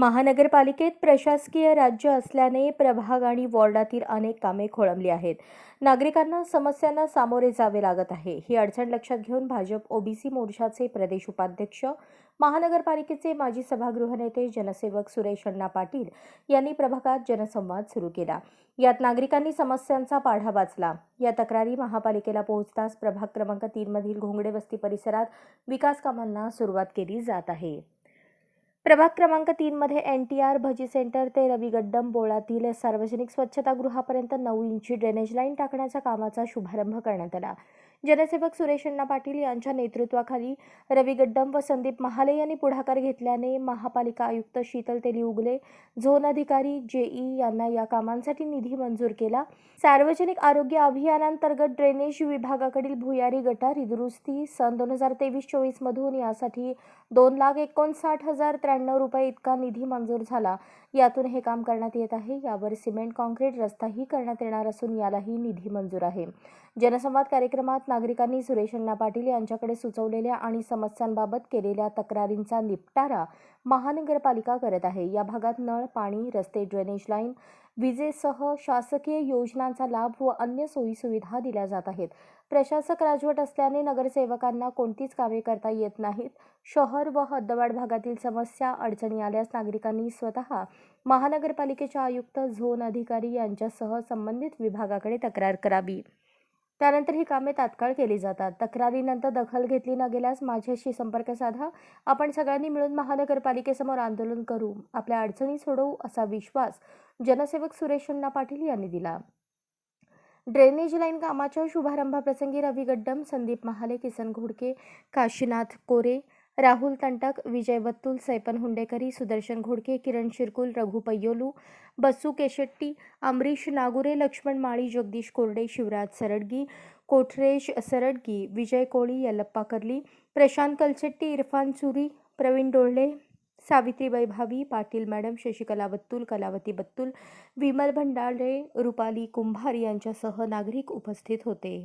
महानगरपालिकेत प्रशासकीय राज्य असल्याने प्रभाग आणि वॉर्डातील अनेक कामे खोळंबली आहेत. नागरिकांना समस्यांना सामोरे जावे लागत आहे. ही अडचण लक्षात घेऊन भाजप ओबीसी मोर्चाचे प्रदेश उपाध्यक्ष महानगरपालिकेचे माजी सभागृह नेते जनसेवक सुरेश अण्णा पाटील यांनी प्रभागात जनसंवाद सुरू केला. यात नागरिकांनी समस्यांचा पाढा वाचला. या तक्रारी महापालिकेला पोहोचताच प्रभाग क्रमांक तीनमधील घोंगडे वस्ती परिसरात विकास कामांना सुरुवात केली जात आहे. प्रभाग क्रमांक तीनमध्ये N T R bhaji centre ते रविगड्डम बोळातील सार्वजनिक स्वच्छतागृहापर्यंत नऊ इंची ड्रेनेज लाईन टाकण्याच्या कामाचा शुभारंभ करण्यात आला. जनसेवक सुरेश अण्णा पाटील यांच्या नेतृत्वाखाली रवी गड्डम व संदीप महाले यांनी पुढाकार घेतल्याने महापालिका आयुक्त शीतल तेली उगले झोन अधिकारी जेई यांना या कामांसाठी निधी मंजूर केला. सार्वजनिक आरोग्य अभियानांतर्गत ड्रेनेज विभागाकडील भुयारी गटारी दुरुस्ती सन दोन हजार तेवीस चोवीसमधून यासाठी दोन लाख एकोणसाठ हजार त्र्याण्णव रुपये इतका निधी मंजूर झाला. यातून हे काम करण्यात येत आहे. यावर सिमेंट कॉन्क्रीट रस्ताही करण्यात येणार असून यालाही निधी मंजूर आहे. जनसंवाद कार्यक्रमात नागरिकांनी सुरेश अण्णा पाटील यांच्याकडे सुचवलेल्या आणि समस्यांबाबत केलेल्या तक्रारींचा निपटारा महानगरपालिका करत आहे. या भागात नळ पाणी रस्ते ड्रेनेज लाईन विजेसह शासकीय योजनांचा लाभ व अन्य सोयीसुविधा दिल्या जात आहेत. प्रशासक राजवट असल्याने नगरसेवकांना कोणतीच कामे करता येत नाहीत. शहर व हद्दवाढ भागातील समस्या अडचणी आल्यास नागरिकांनी स्वतः महानगरपालिकेच्या आयुक्त झोन अधिकारी यांच्यासह संबंधित विभागाकडे तक्रार करावी. त्यानंतर ही कामे तात्काळ केली जातात. तक्रारीनंतर दखल घेतली न गेल्यास माझ्याशी संपर्क साधा. आपण सगळ्यांनी मिळून महानगरपालिकेसमोर आंदोलन करू. आपल्या अडचणी सोडवू असा विश्वास जनसेवक सुरेश अण्णा पाटील यांनी दिला. ड्रेनेज लाईन कामाच्या शुभारंभाप्रसंगी रवी गड्डम संदीप महाले किसन घोडके काशीनाथ कोरे राहुल तंटक विजय बत्तुल सैपन हुंडेकरी सुदर्शन घोडके किरण शिरकुल रघु पय्योलू बस्सू केशेट्टी अमरीश नागुरे लक्ष्मण माळी जगदीश कोरडे शिवराज सरडगी कोठरेश सरडगी विजय कोळी यल्लप्पा कर्ली प्रशांत कलचेट्टी इरफान चुरी प्रवीण डोळले सावित्रीबाई भावी पाटील मॅडम शशिकला बत्तुल कलावती बत्तुल विमल भंडारे रुपाली कुंभार यांच्यासह नागरिक उपस्थित होते.